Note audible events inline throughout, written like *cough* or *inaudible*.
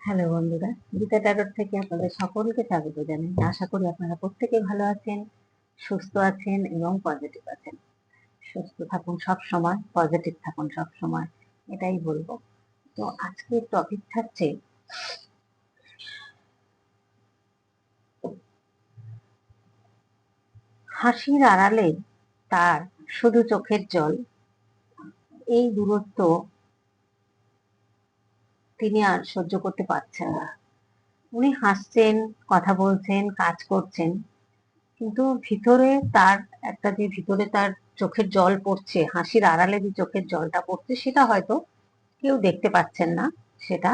Hello বন্ধুরা, Gita tarot থেকে আপনাদের সকলকে স্বাগত জানাই। আশা করি আপনারা প্রত্যেকে ভালো আছেন, সুস্থ আছেন এবং পজিটিভ আছেন। সুস্থ থাকুন সব সময় পজিটিভ থাকুন সব সময়, এটাই বলব। তো আজকের টপিক থাকছে, হাসির আড়ালে তার শুধু চোখের জল, এই দূরত্ব তিনি আর সহ্য করতে পারছেন না। উনি হাসছেন, কথা বলছেন, কাজ করছেন, কিন্তু ভিতরে তার একটা যে ভিতরে তার চোখের জল পড়ছে, হাসির আড়ালে যে চোখের জলটা পড়ছে, সেটা হয়তো কেউ দেখতে পাচ্ছেন না, সেটা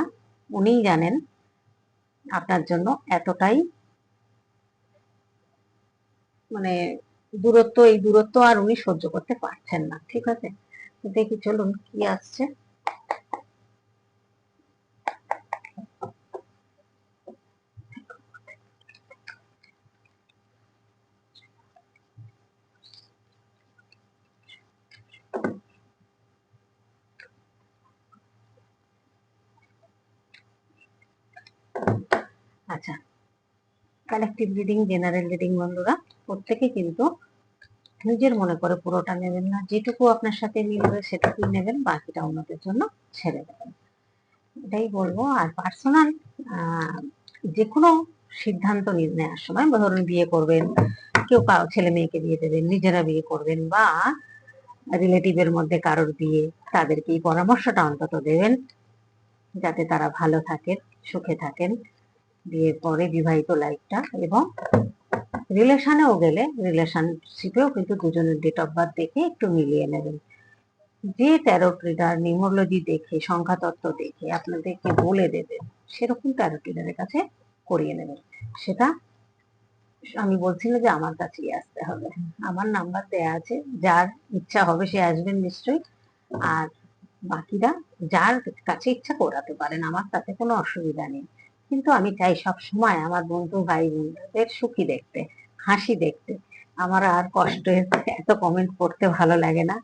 উনিই জানেন। আপনার জন্য এতটাই মানে দূরত্ব, এই দূরত্ব আর উনি সহ্য করতে পারছেন না, ঠিক আছে? দেখি, চলুন, কি আসছে। কালেকটিভ রিডিং জেনারেল রিডিং বন্ধুরা, প্রত্যেকে কিন্তু নিজের মনে করে পুরোটা নেবেন না। যেটুকু আপনার সাথে মিলবে সেটুকুই নেবেন, বাকিটা অন্যদের জন্য ছেড়ে দেবেন। এটাই বলব। আর পার্সোনাল যে কোনো সিদ্ধান্ত নেওয়ার সময়। ধরুন বিয়ে করবেন, কেউ ছেলে মেয়েকে বিয়ে দেবেন, নিজেরা বিয়ে করবেন বা রিলেটিভের মধ্যে কারোর বিয়ে, তাদেরকে এই পরামর্শটা অন্তত দেবেন, যাতে তারা ভালো থাকেন, সুখে থাকেন। বিয়ের পরে বিবাহিত লাইফটা এবং রিলেশনেও গেলে রিলেশনশিপেও কিন্তু দুজনের ডেট অফ বার্থ দেখে একটু মিলিয়ে নেবেন যে ট্যারোট রিডার নিউমোলজি দেখে, সংখ্যাতত্ত্ব দেখে আপনাদেরকে বলে দেবে, সেরকম ট্যারোট রিডারের কাছে করিয়ে নেবেন সেটা আমি বলছি না যে আমার কাছেই আসতে হবে। আমার নাম্বার দেয়া আছে, যার ইচ্ছা হবে সে আসবেন নিশ্চয়ই। আর বাকিরা যার কাছে ইচ্ছা করাতে পারেন, আমার তাতে কোনো অসুবিধা নেই। কিন্তু আমি চাই সব সময় আমার বন্ধু ভাই বোনদের সুখী দেখতে, হাসি দেখতে। আমার আর কষ্ট এত কমেন্ট পড়তে ভালো লাগে না।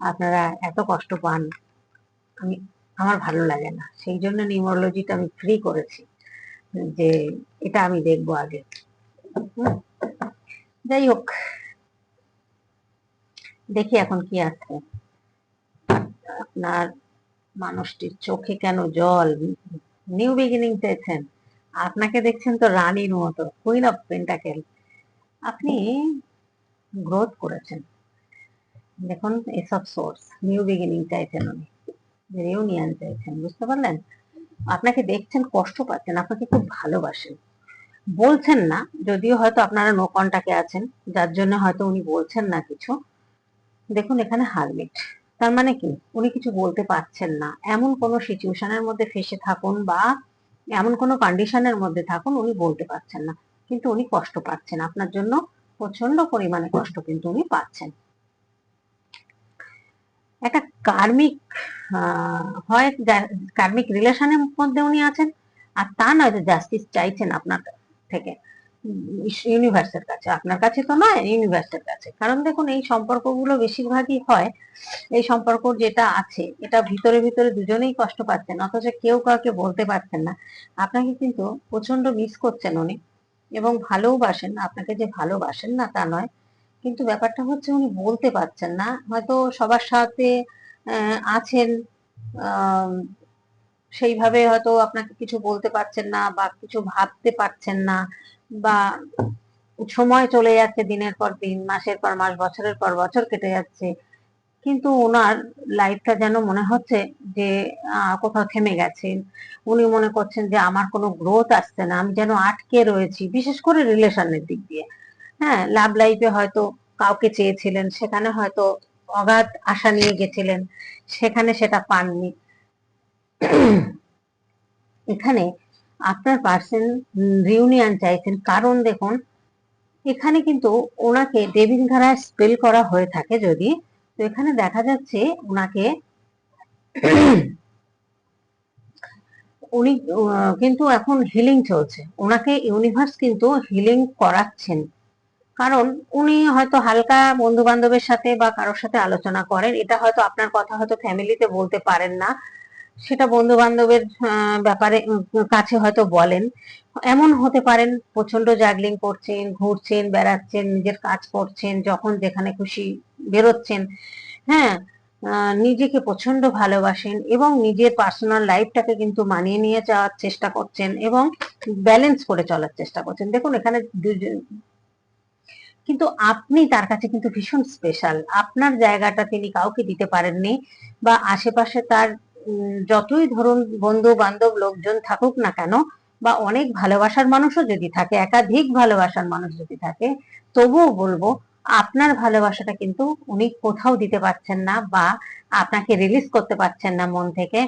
আপনারা এত কষ্ট পান, আমি, আমার ভালো লাগে না। সেই জন্য নিউমোলজিটা আমি ফ্রি করেছি, যে এটা আমি দেখব আগে। যাই হোক। দেখি এখন কি আছে। আপনার মানুষটির চোখে কেন জল? নিউ বিগিনিং চাইছেন আপনাকে দেখছেন তো রানীর মতো কুইন অফ পেন্টাকেল আপনি গ্রোথ করেছেন। দেখুন এসব সোর্স নিউ বিগিনিং চাইছেন উনি। রিউনিয়ন চাইছেন, বুঝতে পারলেন? আপনাকে দেখছেন, কষ্ট পাচ্ছেন, আপনাকে খুব ভালোবাসেন। বলছেন না, যদিও হয়তো আপনারা নো কন্টাক্টে আছেন, যার জন্য হয়তো উনি বলছেন না কিছু। দেখুন, এখানে হারমিট। তার মানে কি? উনি কিছু বলতে পারছেন না। এমন কোন সিচুয়েশনের মধ্যে ফেসে থাকুন বা এমন কোনো কন্ডিশনের মধ্যে থাকুন, উনি বলতে পারছেন না। কিন্তু উনি কষ্ট পাচ্ছেন। আপনার জন্য প্রচণ্ড পরিমাণে কষ্ট কিন্তু উনি পাচ্ছেন। একটা কার্মিক হয় কার্মিক রিলেশনের মধ্যে উনি আছেন। আর তা নয় যে জাস্টিস চাইছেন আপনার থেকে। ইউনিভার্সের কাছে, আপনার কাছে তো নয় ইউনিভার্সের কাছে। কারণ দেখুন, এই সম্পর্কগুলো বেশিরভাগই হয়, এই সম্পর্ক যেটা আছে, এটা ভিতরে ভিতরে দুজনেই কষ্ট পাচ্ছেন, অথচ কেউ কাউকে বলতে পারছেন না। আপনাকে কিন্তু প্রচণ্ড মিস করছেন উনি, এবং ভালোবাসেন। আপনাকে যে ভালোবাসেন না, তা নয়, কিন্তু ব্যাপারটা হচ্ছে উনি বলতে পারছেন না। হয়তো সবার সাথে আছেন সেইভাবে হয়তো আপনাকে কিছু বলতে পারছেন না বা কিছু ভাবতে পারছেন না। বা সময় চলে যাচ্ছে দিনের পর দিন, মাসের পর মাস, বছরের পর বছর কেটে যাচ্ছে। কিন্তু ওনার লাইফটা যেন মনে হচ্ছে যে কোথাও থেমে গেছে। উনি মনে করছেন যে, আমার কোনো গ্রোথ আসছে না, আমি যেন আটকে রয়েছি, বিশেষ করে রিলেশনের দিক দিয়ে। হ্যাঁ লাভ লাইফে হয়তো কাউকে চেয়েছিলেন, সেখানে হয়তো অগাধ আশা নিয়ে গেছিলেন, সেখানে সেটা পাননি। এখানে আপনার পার্সন রিউনিয়ন চাইছেন কারণ দেখুন, এখানে কিন্তু ওনাকে ডেভিং ধারায় স্পেল করা হয়ে থাকে যদি, তো এখানে দেখা যাচ্ছে ওনাকে উনি কিন্তু এখন হিলিং চলছে। ওনাকে ইউনিভার্স কিন্তু হিলিং করাচ্ছেন। কারণ উনি হয়তো হালকা বন্ধু বান্ধবের সাথে বা কারোর সাথে আলোচনা করেন। এটা হয়তো আপনার কথা হয়তো ফ্যামিলিতে বলতে পারেন না। সেটা বন্ধু বান্ধবের ব্যাপারে কাছে হয়তো বলেন। এমন হতে পারেন প্রচণ্ড জাগলিং করছেন, ঘুরছেন, বেড়াচ্ছেন, নিজের কাজ করছেন, যখন যেখানে খুশি বেরোচ্ছেন। হ্যাঁ নিজেকে প্রচণ্ড ভালোবাসেন এবং নিজের পার্সোনাল লাইফটাকে কিন্তু মানিয়ে নিয়ে যাওয়ার চেষ্টা করছেন এবং ব্যালেন্স করে চলার চেষ্টা করছেন। দেখুন, এখানে দুজন কিন্তু আপনি, তার কাছে কিন্তু ভীষণ স্পেশাল আপনার জায়গাটা তিনি কাউকে দিতে পারেননি বা আশেপাশে তার যতই ধরুন বন্ধু বান্ধব লোকজন থাকুক না কেন, বা অনেক ভালোবাসার মানুষও যদি থাকে, একাধিক ভালোবাসার মানুষ যদি থাকে, তবুও বলব আপনার ভালোবাসাটা কিন্তু উনি কোথাও দিতে পারছেন না বা আপনাকে রিলিজ করতে পারছেন না মন থেকে।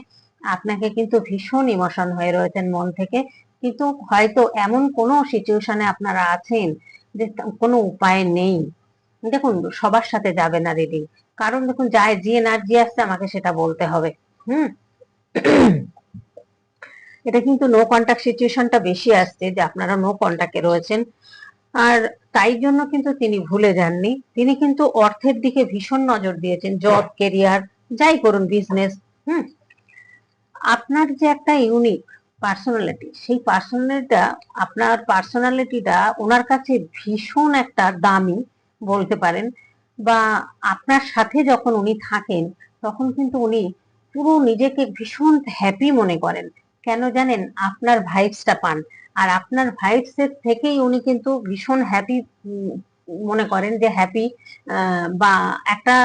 আপনাকে কিন্তু ভীষণ ইমোশন হয়ে রয়েছেন মন থেকে। কিন্তু হয়তো এমন কোনো সিচুয়েশনে আপনারা আছেন যে কোনো উপায় নেই। দেখুন, সবার সাথে যাবে না রিডিং কারণ দেখুন, যায়, যে এনার্জি আসছে, আমাকে সেটা বলতে হবে। হুম। এটা কিন্তু নো কন্টাক্ট সিচুয়েশনটা বেশি আসছে যে আপনারা নো কন্টাক্টে রয়েছেন। আর তাই জন্য কিন্তু তিনি ভুলে যাননি। তিনি কিন্তু অর্থের দিকে ভীষণ নজর দিয়েছেন জব কেরিয়ার যাই করুন বিজনেস হুম। আপনার যে একটা ইউনিক পার্সোনালিটি সেই পার্সোনালিটিটা আপনার পার্সোনালিটিটা ওনার কাছে ভীষণ একটা দামি বলতে পারেন। বা আপনার সাথে যখন উনি থাকেন, তখন কিন্তু উনি পুরো নিজেকে ভীষণ হ্যাপি মনে করেন। কেন জানেন? আপনার ভাইবসটা পান। আর আপনার ভাইবস এর থেকেই উনি কিন্তু ভীষণ হ্যাপি মনে করেন যে হ্যাপি বা একটা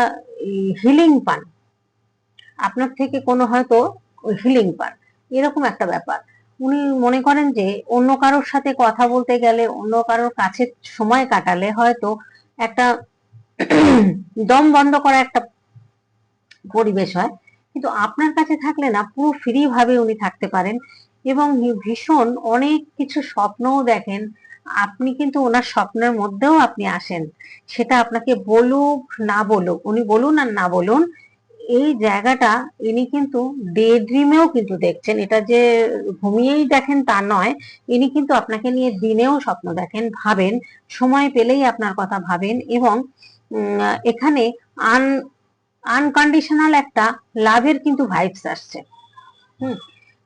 হিলিং পান। আপনার থেকে কোনো হয়তো হিলিং পান। এরকম একটা ব্যাপার। উনি মনে করেন যে অন্য কারোর সাথে কথা বলতে গেলে, অন্য কারোর কাছে সময় কাটালে হয়তো একটা *clears throat* দম বন্ধ করা একটা পরিবেশ হয়। কিন্তু আপনার কাছে থাকলে না, পুরো ফ্রি ভাবে উনি থাকতে পারেন এবং ভীষণ অনেক কিছু স্বপ্নও দেখেন। আপনি কিন্তু ওনার স্বপ্নের মধ্যেও আপনি আসেন। সেটা আপনাকে বলুক, না বলুক, উনি বলুন আর না বলুন, এই জায়গাটা ইনি কিন্তু ডে ড্রিমেও কিন্তু দেখছেন। এটা যে ঘুমিয়েই দেখেন তা নয়, ইনি কিন্তু আপনাকে নিয়ে দিনেও স্বপ্ন দেখেন, ভাবেন, সময় পেলেই আপনার কথা ভাবেন এবং এখানে আন আনকন্ডিশনাল একটা লাভের কিন্তু ভাইবস আসছে। হুম,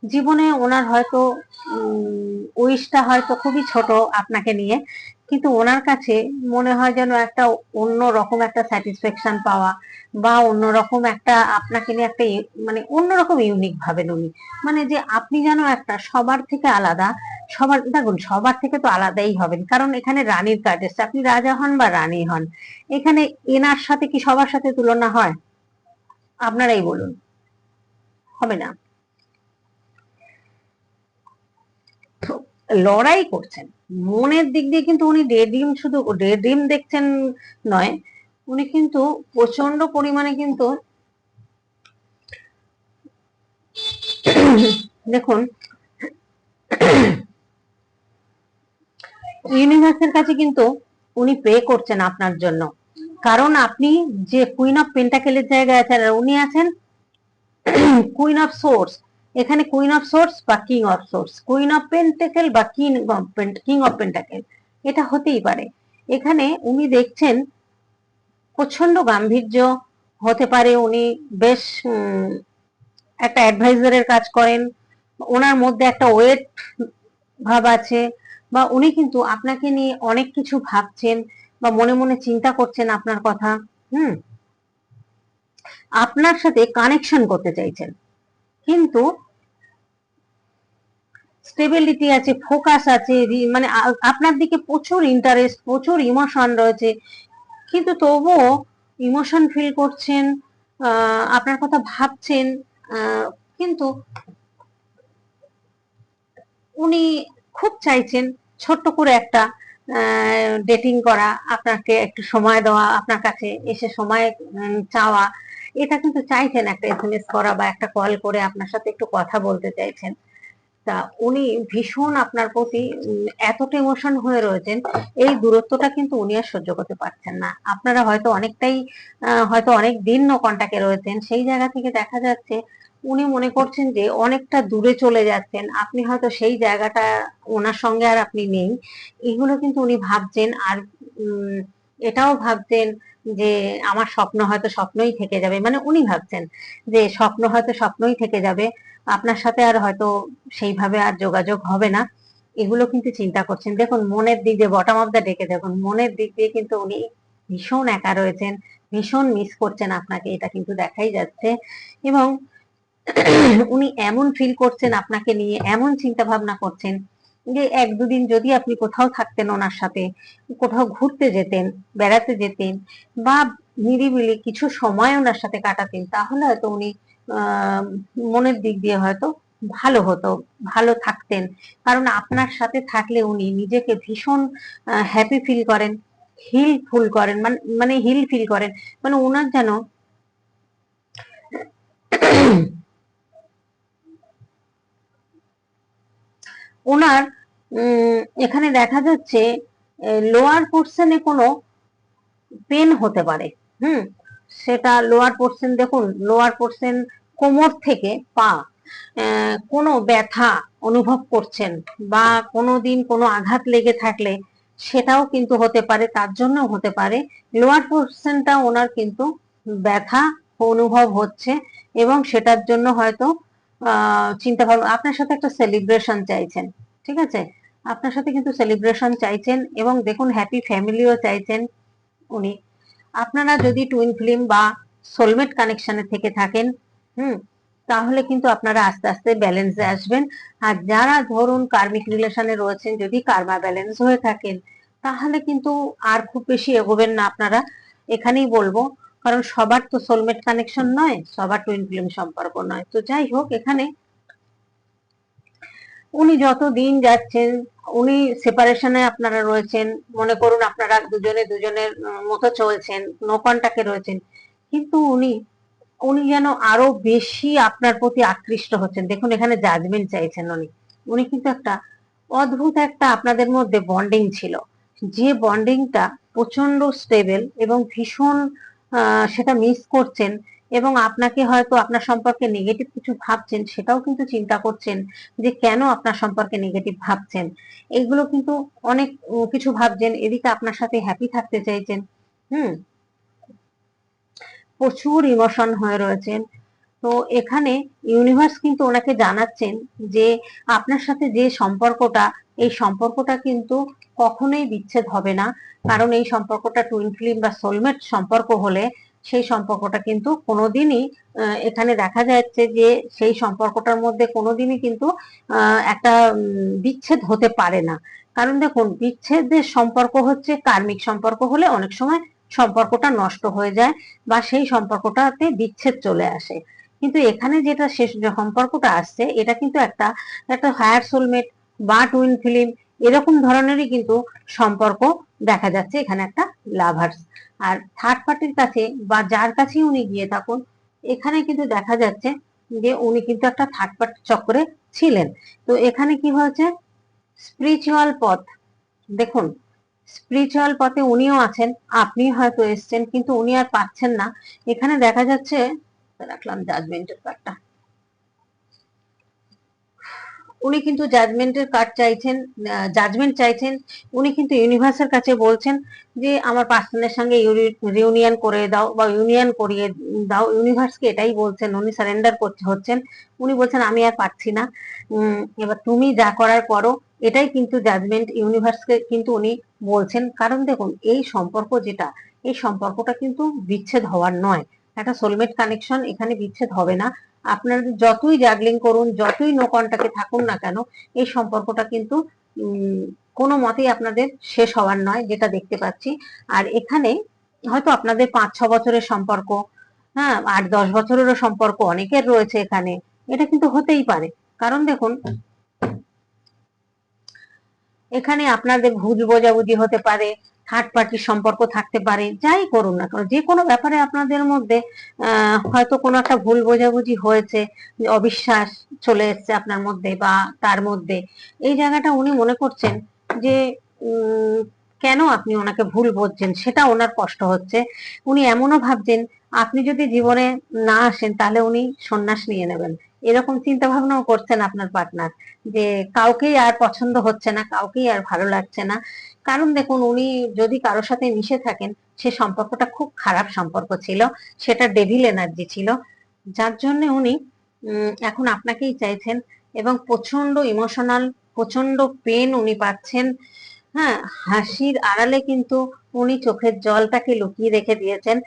জীবনে ওনার হয়তো উইশটা হয়তো খুবই ছোট আপনাকে নিয়ে, কিন্তু ওনার কাছে মনে হয় যেন একটা অন্য রকম একটা স্যাটিসফ্যাকশন পাওয়া বা অন্যরকম একটা আপনাকে নিয়ে একটা মানে অন্যরকম ইউনিক ভাবেন উনি। মানে যে আপনি যেন একটা সবার থেকে আলাদা, সবার, দেখুন, সবার থেকে তো আলাদাই হবেন, কারণ এখানে রানীর কার্ড এসছে। আপনি রাজা হন বা রানী হন, এখানে এনার সাথে কি সবার সাথে তুলনা হয়? আপনারাই বলুন। হবে না। লড়াই করছেন। মনের দিক দিয়ে কিন্তু উনি ডে ড্রিম শুধু ডে ড্রিম দেখছেন নয়, উনি কিন্তু প্রচণ্ড পরিমাণে কিন্তু দেখুন ইউনিভার্সের কাছে কিন্তু উনি প্রে করছেন আপনার জন্য। কারণ আপনি যে কুইন অফ পেন্টাকেলের জায়গায় আছেন, আর উনি আছেন কুইন অফ সোর্স এখানে কুইন অফ সোর্স বা king of swords queen of pentacle বা কিং কিং অফ পেন্টাকেল এটা হতেই পারে। এখানে উনি দেখছেন প্রচণ্ড গাম্ভীর্য, হতে পারে উনি বেশ একটা অ্যাডভাইজারের কাজ করেন, ওনার মধ্যে একটা ওয়েট ভাব আছে, বা উনি কিন্তু আপনাকে নিয়ে অনেক কিছু ভাবছেন বা মনে মনে চিন্তা করছেন আপনার কথা, হুম? আপনার সাথে কানেকশন করতে চাইছেন। কিন্তু স্টেবিলিটি আছে ফোকাস আছে মানে আপনার দিকে প্রচুর ইন্টারেস্ট প্রচুর ইমোশন রয়েছে। কিন্তু তবুও ইমোশন ফিল করছেন আপনার কথা ভাবছেন কিন্তু উনি খুব চাইছেন ছোট্ট করে একটা ডেটিং করা, আপনাকে একটু সময় দেওয়া, আপনার কাছে এসে সময় চাওয়া, এটা কিন্তু চাইছেন একটা এসএমএস করা বা একটা কল করে আপনার সাথে একটু কথা বলতে চাইছেন। তা উনি ভীষণ আপনার প্রতি এতটা ইমোশন হয়ে রয়েছেন, এই দূরত্বটা কিন্তু উনি আর সহ্য করতে পারছেন না। আপনারা হয়তো অনেকটাই হয়তো অনেক দিন নো কন্টাক্টে রয়েছেন, সেই জায়গা থেকে দেখা যাচ্ছে উনি মনে করছেন যে অনেকটা দূরে চলে যাচ্ছেন। আপনি হয়তো সেই জায়গাটা ওনার সঙ্গে আর আপনি নেই। এগুলো কিন্তু উনি ভাবছেন আর এটাও ভাবছেন যে আমার স্বপ্ন হয়তো স্বপ্নই থেকে যাবে। মানে উনি ভাবছেন যে স্বপ্ন হয়তো স্বপ্নই থেকে যাবে। আপনার সাথে আর হয়তো সেইভাবে আর যোগাযোগ হবে না। এগুলো কিন্তু চিন্তা করছেন। দেখুন, মনের দিক দিয়ে বটম অফ দ্য ডেকে দেখুন, মনের দিক দিয়ে কিন্তু উনি ভীষণ একা রয়েছেন, ভীষণ মিস করছেন আপনাকে, এটা কিন্তু দেখাই যাচ্ছে। এবং *clears throat* উনি এমন ফিল করছেন আপনাকে নিয়ে, এমন চিন্তা ভাবনা করছেন যে এক দুদিন যদি আপনি কোথাও থাকতেন ওনার সাথে, কোথাও ঘুরতে যেতেন, বেড়াতে যেতেন বা নিরিবিলি কিছু সময় ওনার সাথে কাটাতেন, তাহলে হয়তো উনি মনের দিক দিয়ে হয়তো ভালো হতো, ভালো থাকতেন। কারণ আপনার সাথে থাকলে উনি নিজেকে ভীষণ হ্যাপি ফিল করেন হিল ফুল করেন মানে মানে হিল ফিল করেন। মানে ওনার যেন ওনার এখানে দেখা যাচ্ছে লোয়ার পোর্শনে কোনো পেন হতে পারে। হুম, সেটা লোয়ার পোর্শন দেখুন লোয়ার পোর্শন কোমর থেকে পা কোনো ব্যথা অনুভব করছেন বা কোনো দিন কোনো আঘাত লেগে থাকলে সেটাও কিন্তু হতে পারে, তার জন্য হতে পারে। লোয়ার পোর্শনটা ওনার কিন্তু ব্যথা অনুভব হচ্ছে এবং সেটার জন্য হয়তো চিন্তা ভাবনা, আপনার সাথে একটা সেলিব্রেশন চাইছেন, ঠিক আছে? আপনার সাথে কিন্তু সেলিব্রেশন চাইছেন এবং দেখুন হ্যাপি ফ্যামিলিও চাইছেন উনি। আপনারা যদি টুইন ফিল্ম বা সোলমেট কানেকশনে থেকে থাকেন, হুম, তাহলে কিন্তু আপনারা আস্তে আস্তে ব্যালেন্সে আসবেন। আর যারা ধরুন কার্মিক রিলেশনে রয়েছেন, যদি কার্মা ব্যালেন্স হয়ে থাকেন, তাহলে কিন্তু আর খুব বেশি এগোবেন না আপনারা। এখানেই বলব, কারণ সবার তো সোলমেট কানেকশন নয়, সবার টুইন ফিল্ম সম্পর্ক নয়। তো যাই হোক, এখানে উনি যত দিন যাচ্ছেন, উনি সেপারেশনে আপনারা রয়েছেন, মনে করুন আপনারা দুজনে দুজনের মতো চলছেন নো কন্টাক্টে রয়েছেন, কিন্তু উনি উনি যেন আরও বেশি আপনার প্রতি আকৃষ্ট হচ্ছেন। দেখুন, এখানে জাজমেন্ট চাইছেন উনি। উনি কিন্তু একটা অদ্ভুত একটা আপনাদের মধ্যে বন্ডিং ছিল। যে বন্ডিংটা প্রচণ্ড স্টেবল এবং ভীষণ সেটা মিস করছেন এবং আপনাকে হয়তো আপনার সম্পর্কে নেগেটিভ কিছু ভাবছেন, সেটাও কিন্তু চিন্তা করছেন যে কেন আপনার সম্পর্কে নেগেটিভ ভাবছেন। এইগুলো কিন্তু অনেক কিছু ভাবছেন, এদিকে আপনার সাথে হ্যাপি থাকতে চাইছেন, হুম? প্রচুর ইমোশন হয়ে রয়েছেন। তো এখানে ইউনিভার্স কিন্তু ওনাকে জানাচ্ছেন যে আপনার সাথে যে সম্পর্কটা, এই সম্পর্কটা কিন্তু কখনোই বিচ্ছেদ হবে না। কারণ এই সম্পর্কটা টুইন ফিল্ম বা সোলমেট সম্পর্ক হলে সেই সম্পর্কটা কিন্তু কোনোদিনই এখানে দেখা যাচ্ছে যে সেই সম্পর্কটার মধ্যে কোনোদিনই কিন্তু একটা বিচ্ছেদ হতে পারে না। কারণ দেখুন, বিচ্ছেদের সম্পর্ক হচ্ছে কার্মিক সম্পর্ক হলে অনেক সময় সম্পর্কটা নষ্ট হয়ে যায় বা সেই সম্পর্কটাতে বিচ্ছেদ চলে আসে। কিন্তু এখানে যেটা শেষ সম্পর্কটা আসছে, এটা কিন্তু একটা একটা হায়ার সোলমেট বা টুইন ফিল্ম এরকম ধরনেরই কিন্তু সম্পর্ক দেখা যাচ্ছে এখানে একটা লাভার্স আর থার্ড পার্টির কাছে বা যার কাছেই উনি গিয়ে থাকুন, এখানে কিন্তু দেখা যাচ্ছে যে উনি কিন্তু একটা থার্ড পার্টি চক্রে ছিলেন। তো এখানে কি হয়েছে? স্পিরিচুয়াল পথ। দেখুন স্পিরিচুয়াল পথে উনিও আছেন আপনি হয়তো এসছেন, কিন্তু উনি আর পাচ্ছেন না। এখানে দেখা যাচ্ছে, রাখলাম জাজমেন্টের কার্ডটা উনি কিন্তু জাজমেন্টের কার্ড চাইছেন জাজমেন্ট চাইছেন। উনি কিন্তু ইউনিভার্সের কাছে বলছেন যে, আমার পার্সনের সঙ্গে রিউনিয়ন করে দাও বা ইউনিয়ন করিয়ে দাও। ইউনিভার্সকে এটাই বলছেন, উনি সারেন্ডার করতে হচ্ছেন। উনি বলছেন, আমি আর পারছি না। এবার তুমি যা করার করো। এটাই কিন্তু জাজমেন্ট ইউনিভার্সকে কিন্তু উনি বলছেন। কারণ দেখুন, এই সম্পর্ক যেটা, এই সম্পর্কটা কিন্তু বিচ্ছেদ হওয়ার নয়। একটা সোলমেট কানেকশন এখানে বিচ্ছেদ হবে না। আপনার যতই জাগলিং করুন, যতই নো কন্টাক্টে থাকুন না কেন, এই সম্পর্কটা কিন্তু কোনো মতেই আপনাদের শেষ হওয়ার নয়, যেটা দেখতে পাচ্ছি। আর এখানে হয়তো আপনাদের পাঁচ, ছ বছরের সম্পর্ক হ্যাঁ আট, দশ বছরেরও সম্পর্ক অনেকের রয়েছে এখানে। এটা কিন্তু হতেই পারে। কারণ দেখুন, এখানে আপনাদের ভুল বোঝাবুঝি হতে পারে থার্ড পার্টির সম্পর্ক থাকতে পারে, যাই করুন না কেন, যে কোনো ব্যাপারে আপনাদের মধ্যে হয়তো কোনো একটা ভুল বোঝাবুঝি হয়েছে অবিশ্বাস চলে এসছে আপনার মধ্যে বা তার মধ্যে, এই জায়গাটা উনি মনে করছেন যে কেন আপনি ওনাকে ভুল বুঝছেন, সেটা ওনার কষ্ট হচ্ছে। উনি এমনও ভাবছেন, আপনি যদি জীবনে না আসেন, তাহলে উনি সন্ন্যাস নিয়ে নেবেন। এরকম চিন্তা ভাবনাও করছেন আপনার পার্টনার যে কাউকেই আর পছন্দ হচ্ছে না, কাউকেই আর ভালো লাগছে না। কারণ দেখুন, উনি যদি কারোর সাথে মিশে থাকেন, সে সম্পর্কটা খুব খারাপ সম্পর্ক ছিল, সেটা ডেভিল এনার্জি ছিল। যার জন্য উনি এখন আপনাকেই চাইছেন এবং প্রচণ্ড ইমোশনাল প্রচণ্ড পেন উনি পাচ্ছেন। হ্যাঁ হাসির আড়ালে কিন্তু উনি চোখের জলটাকে লুকিয়ে রেখে দিয়েছেন।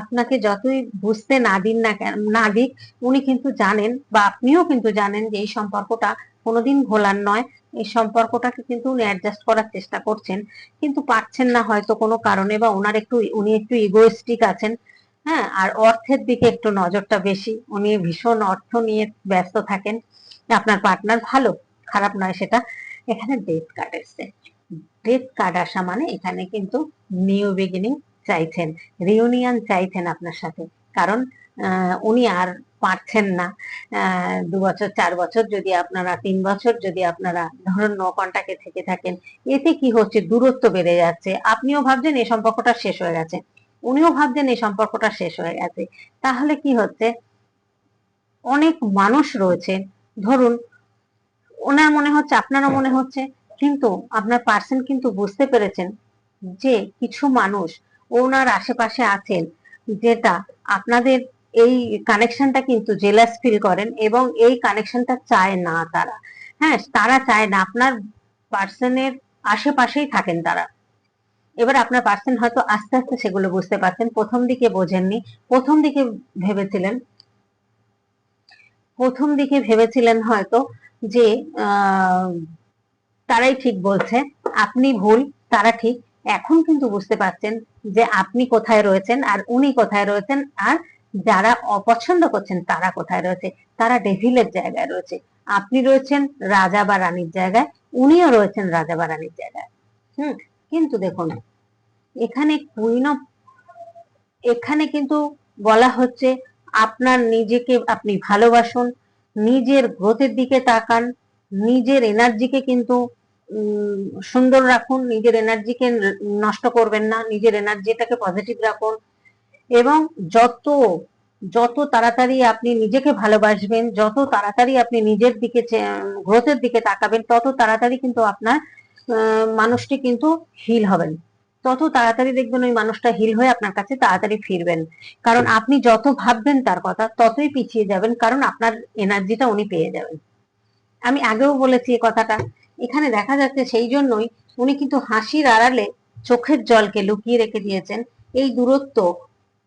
আপনাকে যতই বুঝতে না দিন না কেন, না দিক, উনি কিন্তু জানেন বা আপনিও কিন্তু জানেন যে এই সম্পর্কটা কোনোদিন ভোলার নয়। এই সম্পর্কটাকে কিন্তু উনি অ্যাডজাস্ট করার চেষ্টা করছেন, কিন্তু পারছেন না হয়তো কোনো কারণে বা ওনার একটু, উনি একটু ইগোয়েস্টিক আছেন হ্যাঁ আর অর্থের দিকে একটু নজরটা বেশি। উনি ভীষণ অর্থ নিয়ে ব্যস্ত থাকেন, আপনার পার্টনার ভালো, খারাপ নয় সেটা। এখানে ডেথ কার্ড এসছে। ডেথ কার্ড আসা মানে এখানে কিন্তু নিউ বিগিনিং চাইছেন রিউনিয়ন চাইছেন আপনার সাথে। কারণ উনি আর পারছেন না। দু বছর, চার বছর যদি আপনারা, তিন বছর যদি আপনারা ধরুন ন কন্টাকে থেকে থাকেন, এতে কি হচ্ছে? দূরত্ব বেড়ে যাচ্ছে। আপনিও ভাবছেন এই সম্পর্কটা শেষ হয়ে গেছে। উনিও ভাবছেন এই সম্পর্কটা শেষ হয়ে গেছে। তাহলে কি হচ্ছে? অনেক মানুষ রয়েছে, ধরুন, ওনার মনে হচ্ছে, আপনারও মনে হচ্ছে, কিন্তু আপনার পার্সন কিন্তু বুঝতে পেরেছেন যে কিছু মানুষ ওনার আশেপাশে আছেন, যেটা আপনাদের এই কানেকশনটা কিন্তু জেলাস ফিল করেন এবং এই কানেকশনটা চায় না তারা। হ্যাঁ তারা চায় না, আপনার পার্সনের আশেপাশেই থাকেন তারা। এবার আপনার পার্সন হয়তো আস্তে আস্তে সেগুলো বুঝতে পারছেন, প্রথম দিকে বোঝেননি, প্রথম দিকে ভেবেছিলেন, প্রথম দিকে ভেবেছিলেন হয়তো যে তারাই ঠিক বলছে, আপনি ভুল, তারা ঠিক। এখন কিন্তু বুঝতে পারছেন যে আপনি কোথায় রয়েছেন আর উনি কোথায় রয়েছেন আর যারা অপছন্দ করছেন তারা কোথায় রয়েছে? তারা ডেভিলের জায়গায় রয়েছে। আপনি রয়েছেন রাজা বা রানীর জায়গায়, উনিও রয়েছেন রাজা বা রানীর জায়গায়। হুম, কিন্তু দেখুন, এখানে কুইন অফ এখানে কিন্তু বলা হচ্ছে আপনার নিজেকে আপনি ভালোবাসুন, নিজের গ্রোথের দিকে তাকান, নিজের এনার্জিকে কিন্তু সুন্দর রাখুন, নিজের এনার্জিকে নষ্ট করবেন না, নিজের এনার্জিটাকে পজিটিভ রাখুন এবং যত যত তাড়াতাড়ি আপনি নিজেকে ভালোবাসবেন যত তাড়াতাড়ি আপনি নিজের দিকে গ্রোথের দিকে তাকাবেন তত তাড়াতাড়ি কিন্তু আপনার মানুষটি কিন্তু হিল হবেন। তত তাড়াতাড়ি দেখবেন ওই মানুষটা হিল হয়ে আপনার কাছে তাড়াতাড়ি ফিরবেন। কারণ আপনি যত ভাববেন তার কথা ততই পিছিয়ে যাবেন কারণ আপনার এনার্জিটা উনি পেয়ে যাবেন। আমি আগেও বলেছি এই কথাটা। এখানে দেখা যাচ্ছে সেই জন্যই উনি কিন্তু হাসির আড়ালে চোখের জলকে লুকিয়ে রেখে দিয়েছেন। এই দূরত্ব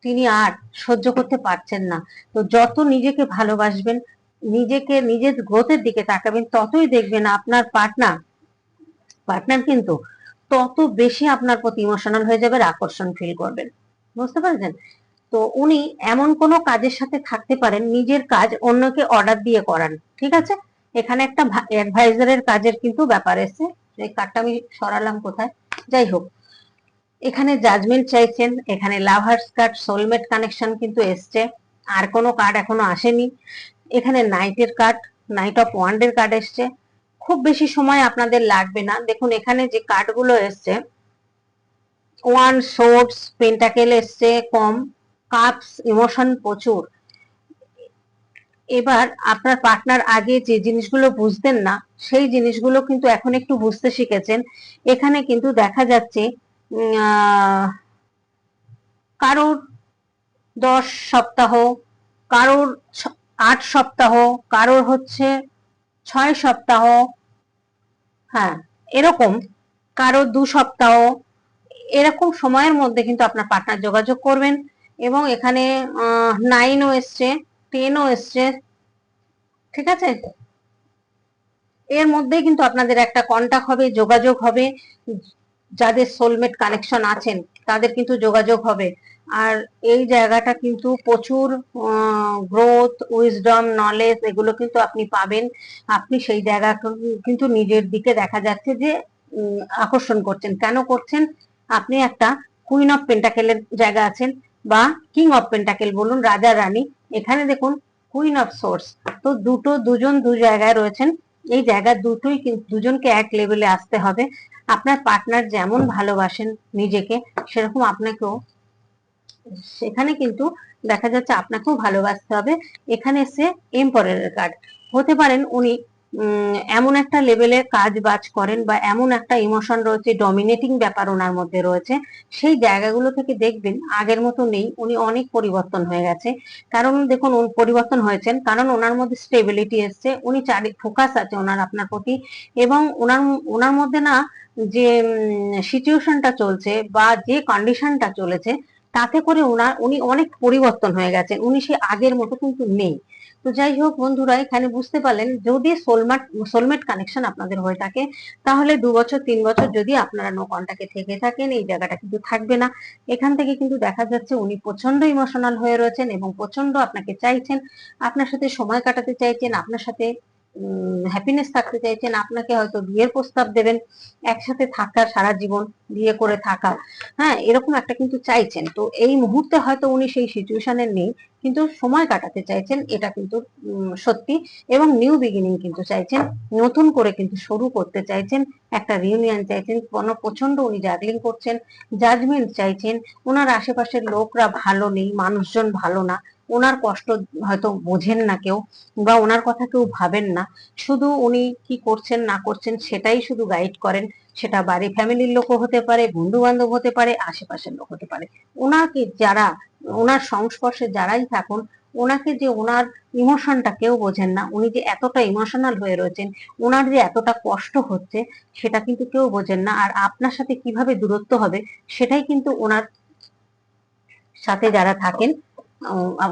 তিনি আর সহ্য করতে পারছেন না। তো যত নিজেকে ভালোবাসবেন, নিজেকে, নিজের গ্রোথের দিকে তাকাবেন, ততই দেখবেন আপনার পার্টনার পার্টনার কিন্তু তত বেশি আপনার প্রতি ইমোশনাল হয়ে যাবে আকর্ষণ ফিল করবেন। বুঝতে পারছেন? তো উনি এমন কোনো কাজের সাথে থাকতে পারেন, নিজের কাজ অন্যকে অর্ডার দিয়ে করান, ঠিক আছে? এখানে একটা অ্যাডভাইজারের কাজের কিন্তু ব্যাপার এসছে। এই কার্ডটা আমি সরালাম কোথায়? যাই হোক এখানে জাজমেন্ট চাইছেন, এখানে লাভার্স কার্ড সোলমেট কানেকশন কিন্তু এসছে। আর কোনো কার্ড এখনও আসেনি। এখানে নাইটের কার্ড নাইট অফ ওয়ান্ডের কার্ড এসছে। খুব বেশি সময় আপনাদের লাগবে না। দেখুন, এখানে যে কার্ডগুলো এসছে ওয়ান শোর্টস পেন্টাকেল এসছে, কম কাপস ইমোশন প্রচুর। এবার আপনার পার্টনার আগে যে জিনিসগুলো বুঝতেন না, সেই জিনিসগুলো কিন্তু এখন একটু বুঝতে শিখেছেন। এখানে কিন্তু দেখা যাচ্ছে কারোর দশ সপ্তাহ, কারোর আট সপ্তাহ, কারোর হচ্ছে ছয় সপ্তাহ হ্যাঁ এরকম কারও দু সপ্তাহ, এরকম সময়ের মধ্যে কিন্তু আপনার পার্টনার যোগাযোগ করবেন এবং এখানে নাইনও এসছে টেনও এসছে, ঠিক আছে? এর মধ্যে কিন্তু আপনাদের একটা কন্টাক্ট হবে, যোগাযোগ হবে যাদের সোলমেট কানেকশন আছেন, তাদের কিন্তু যোগাযোগ হবে। আর এই জায়গাটা কিন্তু প্রচুর গ্রোথ উইজডম নলেজ এগুলো কিন্তু আপনি পাবেন। আপনি সেই জায়গা কিন্তু নিজের দিকে দেখা যাচ্ছে যে আকর্ষণ করছেন। কেন করছেন? আপনি একটা কুইন অফ পেন্টাকেলের জায়গা আছেন বা কিং অফ পেন্টাকেল বলুন, রাজা, রানী। এখানে দেখুন কুইন অফ সোর্স তো দুটো, দুজন দু জায়গায় রয়েছেন। এই জায়গা দুটোই দুজনকে এক লেভেলে আসতে হবে। আপনার পার্টনার যেমন ভালোবাসেন নিজেকে, সেরকম আপনাকেও। সেখানে কিন্তু দেখা যাচ্ছে আপনাকেও ভালোবাসতে হবে। এখানে এসে এম্পরের কার্ড হতে পারেন, উনি এমন একটা লেভেলে কাজ বাজ করেন বা এমন একটা ইমোশন রয়েছে ডমিনেটিং ব্যাপার ওনার মধ্যে রয়েছে, সেই জায়গাগুলো থেকে দেখবেন আগের মতো নেই, উনি অনেক পরিবর্তন হয়ে গেছে। কারণ দেখুন পরিবর্তন হয়েছেন কারণ ওনার মধ্যে স্টেবিলিটি এসছে, উনি চারি ফোকাস আছে ওনার, আপনার প্রতি এবং ওনার ওনার মধ্যে না যে সিচুয়েশনটা চলছে বা যে কন্ডিশনটা চলেছে তাতে করে ওনার, উনি অনেক পরিবর্তন হয়ে গেছেন। উনি সে আগের মতো কিন্তু নেই। তো যাই হোক বন্ধুরা, এখানে বুঝতে পারলেন, যদি সোলমেট সোলমেট কানেকশন আপনাদের হয়ে থাকে, তাহলে দু বছর, তিন বছর যদি আপনারা নো কন্টাক্টে থেকে থাকেন, এই জায়গাটা কিন্তু থাকবে না। এখান থেকে কিন্তু দেখা যাচ্ছে উনি প্রচণ্ড ইমোশনাল হয়ে রয়েছেন এবং প্রচণ্ড আপনাকে চাইছেন। আপনার সাথে সময় কাটাতে চাইছেন, আপনার সাথে হ্যাপিনেস থাকতে চাইছেন, আপনাকে হয়তো বিয়ের প্রস্তাব দেবেন, একসাথে থাকার সারা জীবন বিয়ে করে থাকা। হ্যাঁ এরকম একটা কিন্তু চাইছেন। তো এই মুহূর্তে হয়তো উনি সেই সিচুয়েশনে নেই, কিন্তু সময় কাটাতে চাইছেন, এটা কিন্তু সত্যি। এবং নিউ বিগিনিং কিন্তু চাইছেন, নতুন করে কিন্তু শুরু করতে চাইছেন, একটা রিউনিয়ন চাইছেন, কোনো প্রচণ্ড উনি জাগলিং করছেন জাজমেন্ট চাইছেন ওনার আশেপাশের লোকরা ভালো নেই, মানুষজন ভালো না। ওনার কষ্ট হয়তো বোঝেন না কেউ বা ওনার কথা কেউ ভাবেন না। শুধু উনি কি করছেন, না করছেন সেটাই শুধু গাইড করেন। সেটা বাড়ি ফ্যামিলির লোকও হতে পারে বন্ধু বান্ধব হতে পারে, আশেপাশের লোক হতে পারে। ওনাকে যারা, ওনার সংস্পর্শে যারাই থাকুন, ওনাকে যে ওনার ইমোশনটা কেউ বোঝেন না, উনি যে এতটা ইমোশনাল হয়ে রয়েছেন, ওনার যে এতটা কষ্ট হচ্ছে, সেটা কিন্তু কেউ বোঝেন না। আর আপনার সাথে কীভাবে দূরত্ব হবে, সেটাই কিন্তু ওনার সাথে যারা থাকেন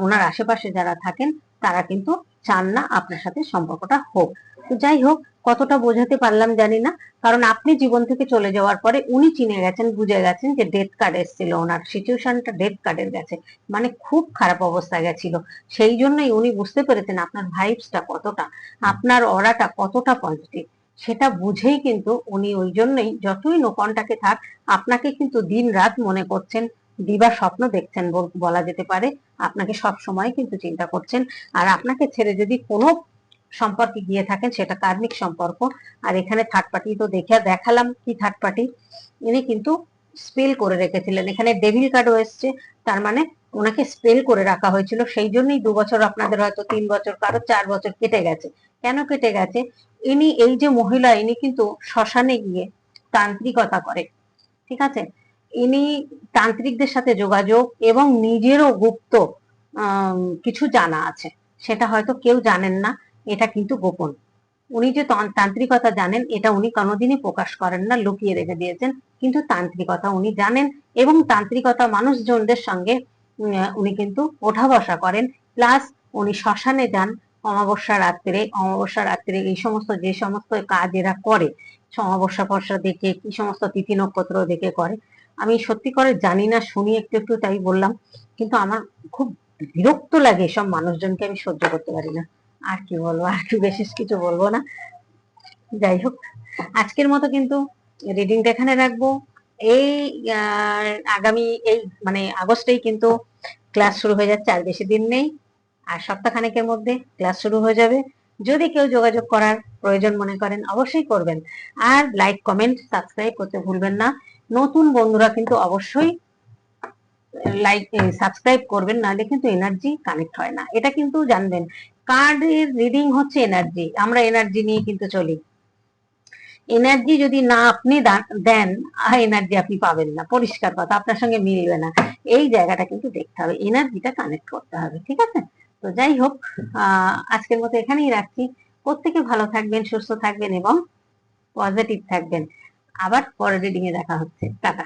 ওনার আশেপাশে যারা থাকেন, তারা কিন্তু চান না আপনার সাথে সম্পর্কটা হোক। তো যাই হোক, কতটা বোঝাতে পারলাম জানি না। কারণ আপনি জীবন থেকে চলে যাওয়ার পরে উনি চিনে গেছেন, বুঝে গেছেন যে ডেথ কার্ড এসেছিল ওনার সিচুয়েশনটা ডেথ কার্ডের গেছে মানে খুব খারাপ অবস্থা গেছিল। সেই জন্যই উনি বুঝতে পেরেছেন আপনার ভাইবসটা কতটা, আপনার অরাটা কতটা পজিটিভ সেটা বুঝেই কিন্তু উনি ওই জন্যই যতই নোকনটাকে থাক, আপনাকে কিন্তু দিন রাত মনে করছেন দিবা স্বপ্ন দেখছেন বল- যেতে পারে। আপনাকে সব সময় কিন্তু চিন্তা করছেন। আর আপনাকে ছেড়ে যদি কোনো সম্পর্কে গিয়ে থাকেন, সেটা কার্মিক সম্পর্ক। আর এখানে থার্ড পার্টি তো দেখে দেখালাম কি থার্ড পার্টি ইনি কিন্তু স্পেল করে রেখেছিলেন। এখানে ডেভিল কার্ডও এসছে। তার মানে ওনাকে স্পেল করে রাখা হয়েছিল। সেই জন্যই দু বছর আপনাদের হয়তো তিন বছর, কারও চার বছর কেটে গেছে। কেন কেটে গেছে? ইনি, এই যে মহিলা, ইনি কিন্তু শ্মশানে গিয়ে তান্ত্রিকতা করে। ঠিক আছে? ইনি তান্ত্রিকদের সাথে যোগাযোগ এবং নিজেরও গুপ্ত কিছু জানা আছে। সেটা হয়তো কেউ জানেন না, এটা কিন্তু গোপন। উনি যে তান্ত্রিকতা জানেন, এটা উনি কোনোদিনই প্রকাশ করেন না, লুকিয়ে রেখে দিয়েছেন। কিন্তু তান্ত্রিকতা উনি জানেন এবং তান্ত্রিকতা মানুষজনদের সঙ্গে উনি কিন্তু ওঠা বসা করেন। প্লাস উনি শ্মশানে যান অমাবস্যা রাত্রে। অমাবস্যা রাত্রে এই সমস্ত, যে সমস্ত কাজ এরা করে, অমাবস্যা ফর্সা দেখে, কি সমস্ত তিথি নক্ষত্র দেখে করে আমি সত্যি করে জানি না, শুনি একটু একটু তাই বললাম, কিন্তু আমার খুব বিরক্ত লাগে এসব মানুষজনকে আমি সহ্য করতে পারি না। আর কি বলব, আর কি বিশেষ কিছু বলব না। যাই হোক, আজকের মতো কিন্তু রিডিংটা এখানে রাখব। এই আগামী এই মানে আগস্টেই কিন্তু ক্লাস শুরু হয়ে যাচ্ছে, আর বেশি দিন নেই। আর সপ্তাহখানেকের মধ্যে ক্লাস শুরু হয়ে যাবে। যদি কেউ যোগাযোগ করার প্রয়োজন মনে করেন, অবশ্যই করবেন। আর লাইক কমেন্ট সাবস্ক্রাইব করতে ভুলবেন না। নতুন বন্ধুরা কিন্তু অবশ্যই লাইক সাবস্ক্রাইব করবেন, নাহলে কিন্তু এনার্জি কানেক্ট হয় না। এটা কিন্তু জানবেন কার্ডের রিডিং হচ্ছে এনার্জি আমরা এনার্জি নিয়ে কিন্তু চলি। এনার্জি যদি না আপনি দেন এনার্জি আপনি পাবেন না, পরিষ্কার কথা, আপনার সঙ্গে মিলবে না। এই জায়গাটা কিন্তু দেখতে হবে এনার্জিটা কানেক্ট করতে হবে, ঠিক আছে? তো যাই হোক আজকের মতো এখানেই রাখছি। প্রত্যেকে ভালো থাকবেন, সুস্থ থাকবেন এবং পজিটিভ থাকবেন। আবার পরের রিডিং এ দেখা হচ্ছে। টাটা।